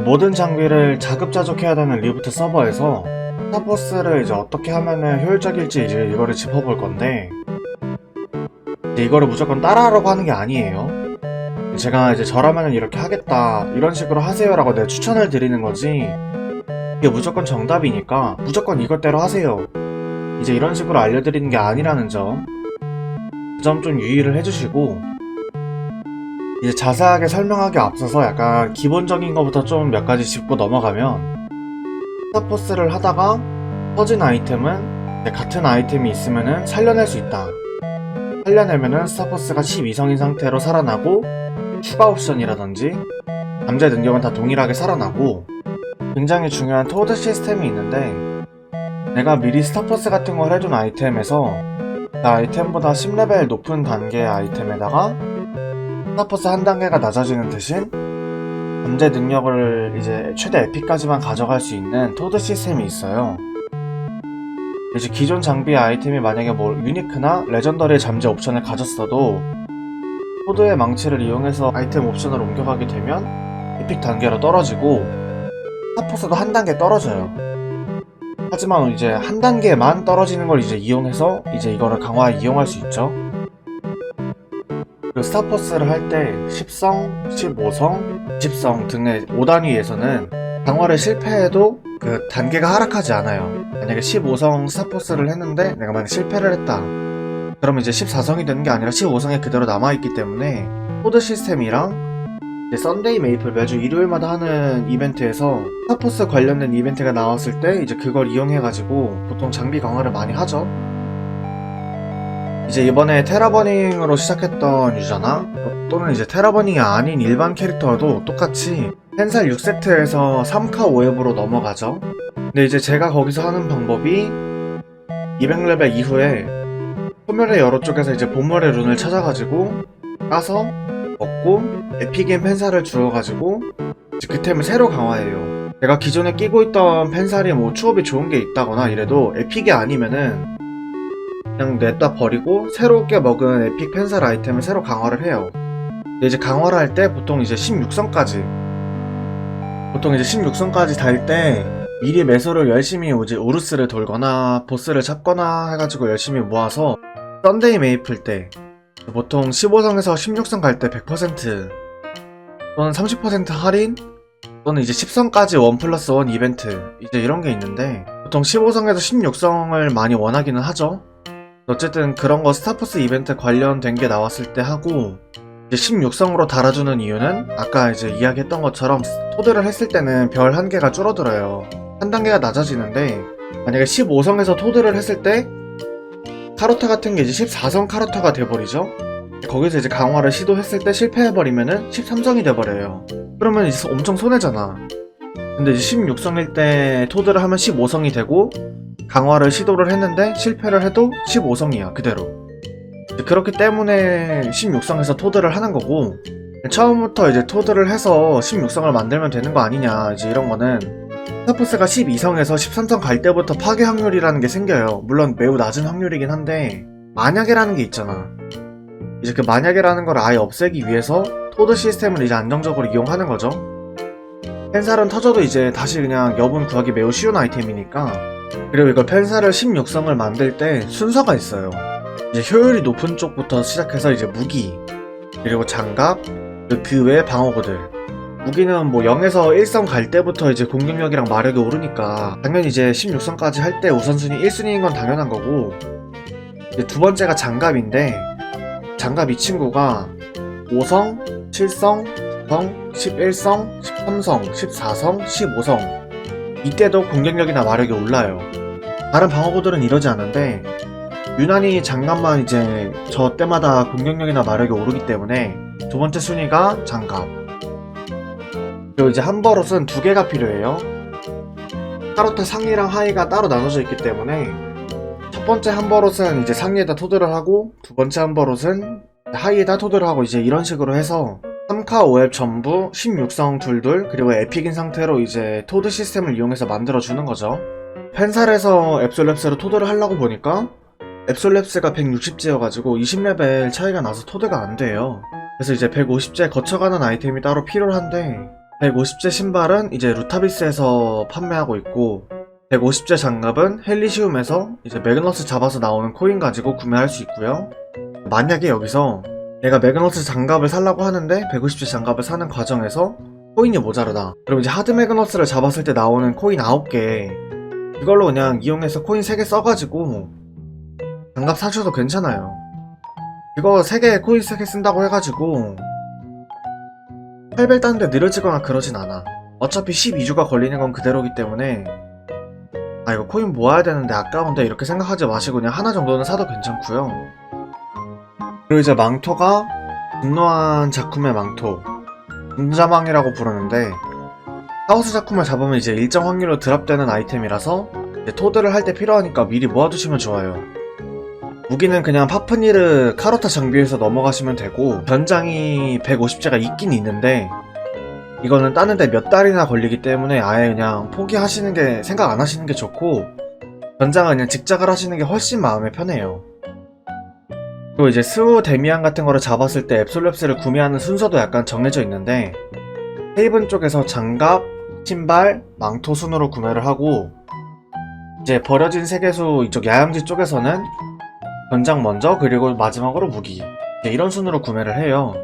모든 장비를 자급자족해야 되는 리부트 서버에서 스타버스를 이제 어떻게 하면은 효율적일지 이제 이거를 짚어볼 건데 이거를 무조건 따라하라고 하는 게 아니에요. 제가 이제 저라면은 이렇게 하겠다 이런 식으로 하세요 라고 내 추천을 드리는 거지 이게 무조건 정답이니까 무조건 이것대로 하세요. 이제 이런 식으로 알려드리는 게 아니라는 점. 그 점 좀 유의를 해주시고, 이제 자세하게 설명하기 앞서서 약간 기본적인 것부터 좀 몇 가지 짚고 넘어가면, 스타포스를 하다가 터진 아이템은 같은 아이템이 있으면은 살려낼 수 있다. 살려내면은 스타포스가 12성인 상태로 살아나고, 추가 옵션이라든지, 잠재 능력은 다 동일하게 살아나고, 굉장히 중요한 토드 시스템이 있는데, 내가 미리 스타포스 같은 걸 해준 아이템에서 그 아이템보다 10레벨 높은 단계의 아이템에다가 스타포스 한 단계가 낮아지는 대신 잠재 능력을 이제 최대 에피까지만 가져갈 수 있는 토드 시스템이 있어요. 이제 기존 장비 아이템이 만약에 뭐 유니크나 레전더리의 잠재 옵션을 가졌어도 토드의 망치를 이용해서 아이템 옵션을 옮겨가게 되면 에픽 단계로 떨어지고 스타포스도 한 단계 떨어져요. 하지만 이제 한 단계만 떨어지는 걸 이제 이용해서 이제 이거를 강화에 이용할 수 있죠. 그 스타포스를 할 때 10성, 15성, 20성 등의 5단위에서는 강화를 실패해도 그 단계가 하락하지 않아요. 만약에 15성 스타포스를 했는데 내가 만약 실패를 했다. 그러면 이제 14성이 되는 게 아니라 15성에 그대로 남아있기 때문에 코드 시스템이랑 이제 썬데이 메이플 매주 일요일마다 하는 이벤트에서 스타포스 관련된 이벤트가 나왔을 때 이제 그걸 이용해가지고 보통 장비 강화를 많이 하죠. 이제 이번에 테라버닝으로 시작했던 유저나 또는 이제 테라버닝이 아닌 일반 캐릭터도 똑같이 펜살 6세트에서 3카 5앱으로 넘어가죠. 근데 이제 제가 거기서 하는 방법이 200레벨 이후에 소멸의 여러 쪽에서 이제 보물의 룬을 찾아가지고 까서 먹고 에픽인 펜살을 주워가지고 이제 그 템을 새로 강화해요. 내가 기존에 끼고 있던 펜살이 뭐 추업이 좋은 게 있다거나 이래도 에픽이 아니면은 그냥 냈다 버리고 새롭게 먹은 에픽 펜살 아이템을 새로 강화를 해요. 이제 강화를 할 때 보통 이제 16성까지 보통 이제 16성까지 달 때 미리 매소를 열심히 이제 우르스를 돌거나 보스를 잡거나 해가지고 열심히 모아서 썬데이 메이플 때 보통 15성에서 16성 갈 때 100% 또는 30% 할인 또는 이제 10성까지 원 플러스 원 이벤트 이제 이런 게 있는데 보통 15성에서 16성을 많이 원하기는 하죠 어쨌든 그런 거 스타포스 이벤트 관련된 게 나왔을 때 하고 이제 16성으로 달아주는 이유는 아까 이제 이야기했던 것처럼 토드를 했을 때는 별 한 개가 줄어들어요. 한 단계가 낮아지는데 만약에 15성에서 토드를 했을 때 카로타 같은 게 이제 14성 카로타가 돼버리죠? 거기서 이제 강화를 시도했을 때 실패해버리면은 13성이 돼버려요. 그러면 이제 엄청 손해잖아. 근데 이제 16성일 때 토드를 하면 15성이 되고 강화를 시도를 했는데 실패를 해도 15성이야 그대로. 그렇기 때문에 16성에서 토드를 하는 거고 처음부터 이제 토드를 해서 16성을 만들면 되는 거 아니냐 이제 이런 거는. 스타포스가 12성에서 13성 갈 때부터 파괴 확률이라는 게 생겨요. 물론 매우 낮은 확률이긴 한데 만약에라는 게 있잖아. 이제 그 만약에라는 걸 아예 없애기 위해서 토드 시스템을 이제 안정적으로 이용하는 거죠. 펜살은 터져도 이제 다시 그냥 여분 구하기 매우 쉬운 아이템이니까 그리고 이걸 펜살을 16성을 만들 때 순서가 있어요. 이제 효율이 높은 쪽부터 시작해서 이제 무기, 그리고 장갑, 그리고 그 방어구들. 무기는 뭐 0에서 1성 갈 때부터 이제 공격력이랑 마력이 오르니까 당연히 이제 16성까지 할 때 우선순위 1순위인 건 당연한 거고 두 번째가 장갑인데 장갑 이 친구가 5성, 7성, 9성, 11성, 13성, 14성, 15성 이때도 공격력이나 마력이 올라요. 다른 방어구들은 이러지 않은데 유난히 장갑만 이제 저 때마다 공격력이나 마력이 오르기 때문에 두 번째 순위가 장갑. 그리고 이제 한 버릇은 두 개가 필요해요. 카로타 상위랑 하위가 따로 나눠져 있기 때문에 첫 번째 한 버릇은 이제 상위에다 토드를 하고 두 번째 한 버릇은 하위에다 토드를 하고 이제 이런 식으로 해서 3카 5앱 전부 16성 둘둘 그리고 에픽인 상태로 이제 토드 시스템을 이용해서 만들어주는 거죠. 펜살에서 앱솔랩스로 토드를 하려고 보니까 앱솔랩스가 160제여가지고 20레벨 차이가 나서 토드가 안 돼요. 그래서 이제 150제 거쳐가는 아이템이 따로 필요한데 150제 신발은 이제 루타비스에서 판매하고 있고 150제 장갑은 헬리시움에서 이제 매그너스 잡아서 나오는 코인 가지고 구매할 수 있고요. 만약에 여기서 내가 매그너스 장갑을 살라고 하는데 150제 장갑을 사는 과정에서 코인이 모자르다. 그럼 이제 하드 매그너스를 잡았을 때 나오는 코인 9개 이걸로 그냥 이용해서 코인 3개 써가지고 장갑 사셔도 괜찮아요. 이거 3개 코인 3개 쓴다고 해가지고 8벨 따는데 느려지거나 그러진 않아. 어차피 12주가 걸리는 건 그대로기 때문에 아 이거 코인 모아야 되는데 아까운데 이렇게 생각하지 마시고 그냥 하나 정도는 사도 괜찮고요. 그리고 이제 망토가 분노한 작품의 망토 분자망이라고 부르는데 하우스 작품을 잡으면 이제 일정 확률로 드랍되는 아이템이라서 토드를 할 때 필요하니까 미리 모아두시면 좋아요. 무기는 그냥 파프니르 카로타 장비에서 넘어가시면 되고 변장이 150제가 있긴 있는데 이거는 따는데 몇 달이나 걸리기 때문에 아예 그냥 포기하시는 게 생각 안 하시는 게 좋고 변장은 그냥 직작을 하시는 게 훨씬 마음에 편해요. 그리고 이제 스우 데미안 같은 거를 잡았을 때 앱솔랩스를 구매하는 순서도 약간 정해져 있는데 헤이븐 쪽에서 장갑, 신발, 망토 순으로 구매를 하고 이제 버려진 세계수 이쪽 야영지 쪽에서는 변장 먼저 그리고 마지막으로 무기 이런 순으로 구매를 해요.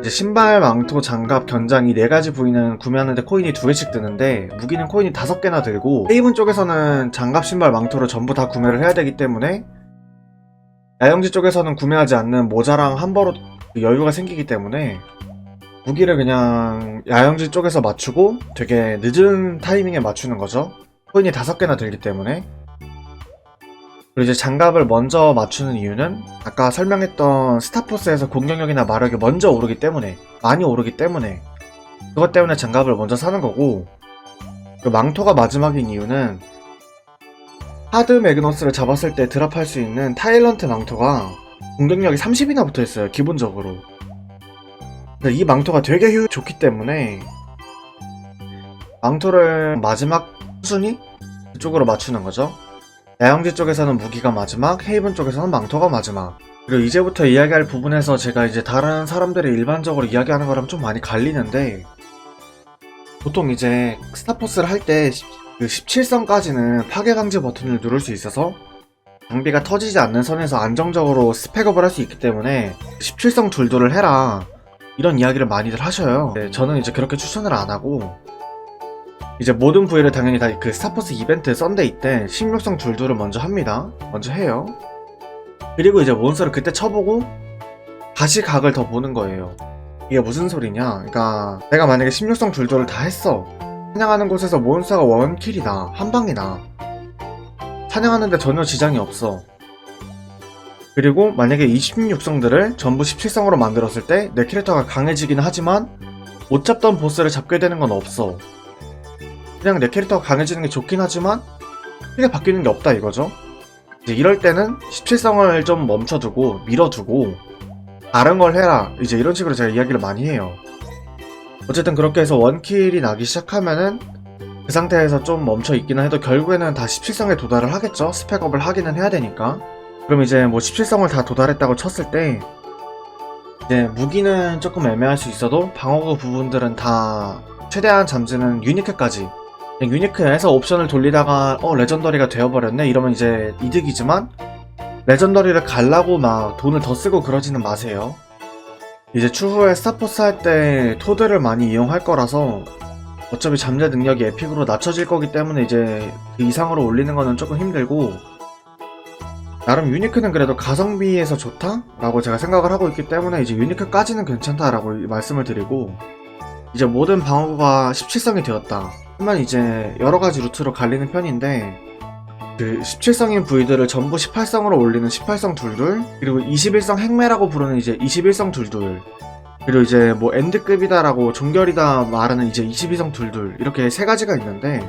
이제 신발, 망토, 장갑, 견장 이 네 가지 부위는 구매하는데 코인이 두 개씩 드는데 무기는 코인이 다섯 개나 들고 헤이븐 쪽에서는 장갑, 신발, 망토를 전부 다 구매를 해야 되기 때문에 야영지 쪽에서는 구매하지 않는 모자랑 함버로 여유가 생기기 때문에 무기를 그냥 야영지 쪽에서 맞추고 되게 늦은 타이밍에 맞추는 거죠. 코인이 다섯 개나 들기 때문에. 그리고 이제 장갑을 먼저 맞추는 이유는 아까 설명했던 스타포스에서 공격력이나 마력이 먼저 오르기 때문에 많이 오르기 때문에 그것 때문에 장갑을 먼저 사는 거고 그 망토가 마지막인 이유는 하드 매그너스를 잡았을 때 드랍할 수 있는 타일런트 망토가 공격력이 30이나 붙어 있어요 기본적으로 이 망토가 되게 효율 좋기 때문에 망토를 마지막 순위 그쪽으로 맞추는 거죠 야영지 쪽에서는 무기가 마지막, 헤이븐 쪽에서는 망토가 마지막. 그리고 이제부터 이야기할 부분에서 제가 이제 다른 사람들이 일반적으로 이야기하는 거랑 좀 많이 갈리는데, 보통 이제 스타포스를 할 때 그 17선까지는 파괴 강제 버튼을 누를 수 있어서 장비가 터지지 않는 선에서 안정적으로 스펙업을 할 수 있기 때문에 17성 둘둘을 해라. 이런 이야기를 많이들 하셔요. 네, 저는 이제 그렇게 추천을 안 하고, 이제 모든 부위를 당연히 다 그 스타포스 이벤트 썬데이 때 16성 둘둘을 먼저 합니다. 먼저 해요. 그리고 이제 몬스터를 그때 쳐보고 다시 각을 더 보는 거예요. 이게 무슨 소리냐? 그러니까 내가 만약에 16성 둘둘을 다 했어. 사냥하는 곳에서 몬스터가 원킬이다. 한 방이다. 사냥하는데 전혀 지장이 없어. 그리고 만약에 26성들을 전부 17성으로 만들었을 때 내 캐릭터가 강해지긴 하지만 못 잡던 보스를 잡게 되는 건 없어. 그냥 내 캐릭터가 강해지는 게 좋긴 하지만 크게 바뀌는 게 없다 이거죠. 이제 이럴 때는 17성을 좀 멈춰두고 밀어두고 다른 걸 해라 이제 이런 식으로 제가 이야기를 많이 해요. 어쨌든 그렇게 해서 원킬이 나기 시작하면은 그 상태에서 좀 멈춰 있기는 해도 결국에는 다 17성에 도달을 하겠죠. 스펙업을 하기는 해야 되니까. 그럼 이제 뭐 17성을 다 도달했다고 쳤을 때 이제 무기는 조금 애매할 수 있어도 방어구 부분들은 다 최대한 잠재는 유니크까지 유니크에서 옵션을 돌리다가 어 레전더리가 되어버렸네 이러면 이제 이득이지만 레전더리를 갈라고 막 돈을 더 쓰고 그러지는 마세요 이제 추후에 스타포스 할 때 토드를 많이 이용할 거라서 어차피 잠재 능력이 에픽으로 낮춰질 거기 때문에 이제 그 이상으로 올리는 거는 조금 힘들고 나름 유니크는 그래도 가성비에서 좋다? 라고 제가 생각을 하고 있기 때문에 이제 유니크까지는 괜찮다 라고 말씀을 드리고 이제 모든 방어구가 17성이 되었다. 하면 이제 여러 가지 루트로 갈리는 편인데 그 17성인 부위들을 전부 18성으로 올리는 18성 둘둘 그리고 21성 행매라고 부르는 이제 21성 둘둘 그리고 이제 뭐 엔드급이다라고 종결이다 말하는 이제 22성 둘둘 이렇게 세 가지가 있는데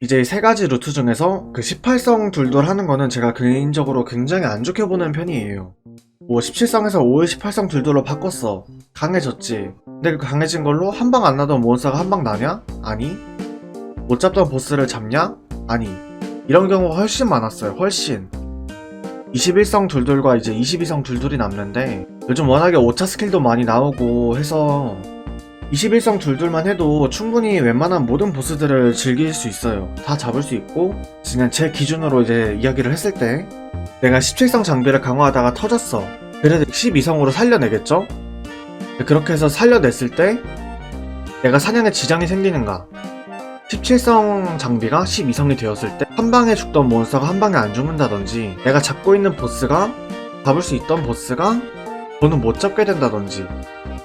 이제 세 가지 루트 중에서 그 18성 둘둘 하는 거는 제가 개인적으로 굉장히 안 좋게 보는 편이에요. 뭐 17성에서 5일 18성 둘둘로 바꿨어. 강해졌지. 근데 그 강해진 걸로 한 방 안 나던 몬스터가 한 방 나냐? 아니. 못 잡던 보스를 잡냐? 아니. 이런 경우가 훨씬 많았어요. 훨씬. 21성 둘둘과 이제 22성 둘둘이 남는데 요즘 워낙에 5차 스킬도 많이 나오고 해서 21성 둘둘만 해도 충분히 웬만한 모든 보스들을 즐길 수 있어요. 다 잡을 수 있고, 그냥 제 기준으로 이제 이야기를 했을 때, 내가 17성 장비를 강화하다가 터졌어. 그래도 12성으로 살려내겠죠? 그렇게 해서 살려냈을 때, 내가 사냥에 지장이 생기는가? 17성 장비가 12성이 되었을 때, 한 방에 죽던 몬스터가 한 방에 안 죽는다든지, 내가 잡고 있는 보스가, 잡을 수 있던 보스가, 저는 못 잡게 된다든지,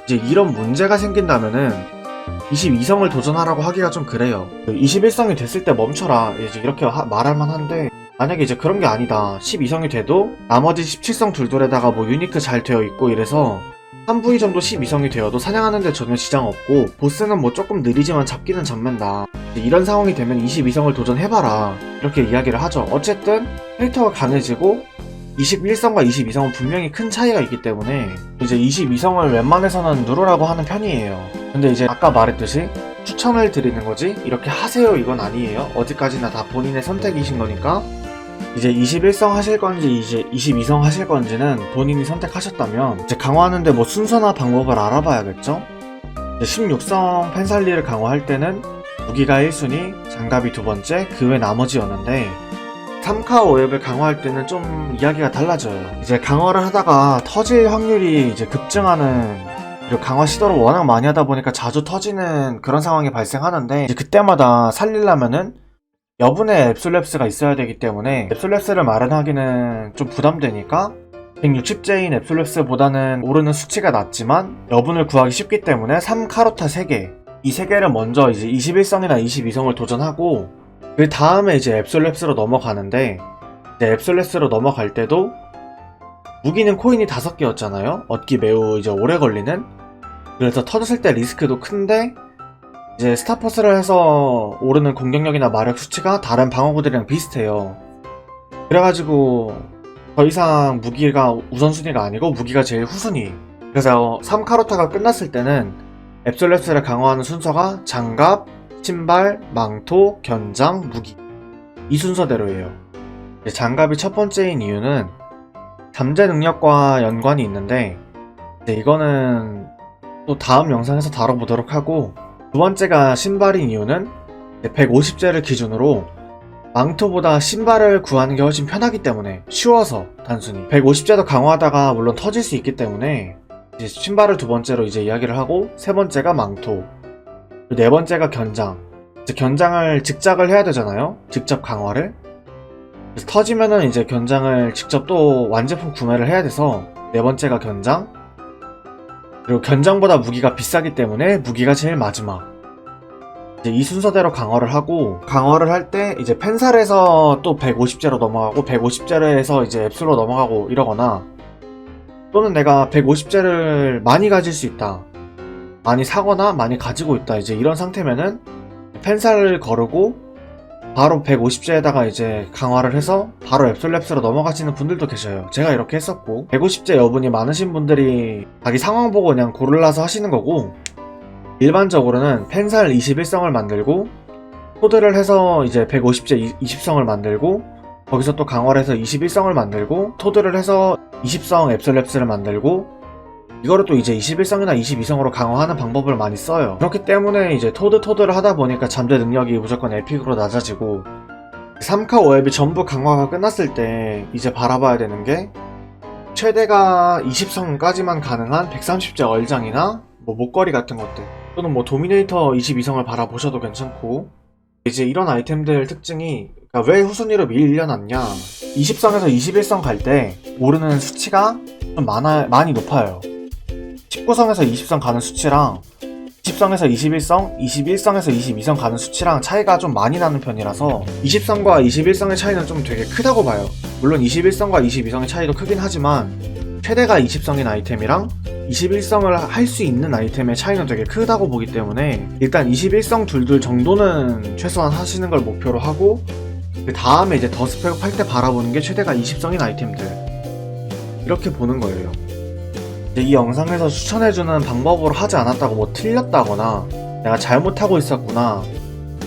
이제 이런 문제가 생긴다면은 22성을 도전하라고 하기가 좀 그래요. 21성이 됐을 때 멈춰라. 이제 이렇게 하- 말할 만 한데 만약에 이제 그런 게 아니다. 12성이 돼도 나머지 17성 둘둘에다가 뭐 유니크 잘 되어 있고 이래서 한 부위 정도 12성이 되어도 사냥하는데 전혀 지장 없고 보스는 뭐 조금 느리지만 잡기는 잡는다. 이런 상황이 되면 22성을 도전해봐라. 이렇게 이야기를 하죠. 어쨌든 캐릭터가 강해지고 21성과 22성은 분명히 큰 차이가 있기 때문에 이제 22성을 웬만해서는 누르라고 하는 편이에요. 근데 이제 아까 말했듯이 추천을 드리는 거지 이렇게 하세요 이건 아니에요. 어디까지나 다 본인의 선택이신 거니까 이제 21성 하실 건지 이제 22성 하실 건지는 본인이 선택하셨다면 이제 강화하는데 뭐 순서나 방법을 알아봐야겠죠. 이제 16성 펜살리를 강화할 때는 무기가 1순위, 장갑이 두 번째, 그 외 나머지였는데 3카 5앱을 강화할 때는 좀 이야기가 달라져요. 이제 강화를 하다가 터질 확률이 이제 급증하는 그리고 강화 시도를 워낙 많이 하다 보니까 자주 터지는 그런 상황이 발생하는데 그때마다 살리려면은 여분의 앱솔랩스가 있어야 되기 때문에 앱솔랩스를 마련하기는 좀 부담되니까 160제인 앱솔랩스보다는 오르는 수치가 낮지만 여분을 구하기 쉽기 때문에 3카로타 3개. 이 3개를 먼저 이제 21성이나 22성을 도전하고 그 다음에 이제 앱솔랩스로 넘어가는데 이제 앱솔랩스로 넘어갈 때도 무기는 코인이 5개였잖아요. 얻기 매우 이제 오래 걸리는. 그래서 터졌을 때 리스크도 큰데 이제 스타포스를 해서 오르는 공격력이나 마력 수치가 다른 방어구들이랑 비슷해요. 그래가지고 더 이상 무기가 우선순위가 아니고 무기가 제일 후순위. 그래서 3카로타가 끝났을 때는 앱솔랩스를 강화하는 순서가 장갑, 신발, 망토, 견장, 무기. 이 순서대로예요. 장갑이 첫 번째인 이유는 잠재 능력과 연관이 있는데 이거는 또 다음 영상에서 다뤄보도록 하고 두 번째가 신발인 이유는 150제를 기준으로 망토보다 신발을 구하는 게 훨씬 편하기 때문에 쉬워서 단순히 150제도 강화하다가 물론 터질 수 있기 때문에 이제 신발을 두 번째로 이제 이야기를 하고 세 번째가 망토 네 번째가 견장. 이제 견장을 직작을 해야 되잖아요. 직접 강화를. 터지면은 이제 견장을 직접 또 완제품 구매를 해야 돼서 네 번째가 견장. 그리고 견장보다 무기가 비싸기 때문에 무기가 제일 마지막. 이제 이 순서대로 강화를 하고 강화를 할 때 이제 펜살에서 또 150제로 넘어가고 150제로 해서 이제 앱술로 넘어가고 이러거나 또는 내가 150제를 많이 가질 수 있다. 많이 사거나 많이 가지고 있다 이제 이런 상태면은 펜살을 거르고 바로 150제에다가 이제 강화를 해서 바로 앱솔랩스로 넘어가시는 분들도 계셔요. 제가 이렇게 했었고 150제 여분이 많으신 분들이 자기 상황 보고 그냥 고를라서 하시는 거고 일반적으로는 펜살 21성을 만들고 코드를 해서 이제 150제 20성을 만들고 거기서 또 강화를 해서 21성을 만들고 토드를 해서 20성 앱솔랩스를 만들고 이거를 또 이제 21성이나 22성으로 강화하는 방법을 많이 써요. 그렇기 때문에 이제 토드 토드를 하다 보니까 잠재 능력이 무조건 에픽으로 낮아지고 3카 5앱이 전부 강화가 끝났을 때 이제 바라봐야 되는 게 최대가 20성까지만 가능한 130제 얼장이나 뭐 목걸이 같은 것들 또는 뭐 도미네이터 22성을 바라보셔도 괜찮고 이제 이런 아이템들 특징이 그러니까 왜 후순위로 밀려났냐 20성에서 21성 갈 때 오르는 수치가 좀 많아, 많이 높아요 19성에서 20성 가는 수치랑 20성에서 21성, 21성에서 22성 가는 수치랑 차이가 좀 많이 나는 편이라서 20성과 21성의 차이는 좀 되게 크다고 봐요. 물론 21성과 22성의 차이도 크긴 하지만 최대가 20성인 아이템이랑 21성을 할 수 있는 아이템의 차이는 되게 크다고 보기 때문에 일단 21성 둘둘 정도는 최소한 하시는 걸 목표로 하고 그 다음에 이제 더 스펙업 할 때 바라보는 게 최대가 20성인 아이템들 이렇게 보는 거예요. 이 영상에서 추천해주는 방법으로 하지 않았다고 뭐 틀렸다거나 내가 잘못하고 있었구나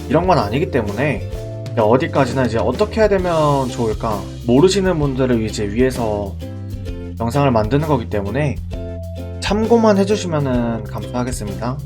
이런 건 아니기 때문에 어디까지나 이제 어떻게 해야 되면 좋을까 모르시는 분들을 이제 위해서 영상을 만드는 거기 때문에 참고만 해주시면 감사하겠습니다.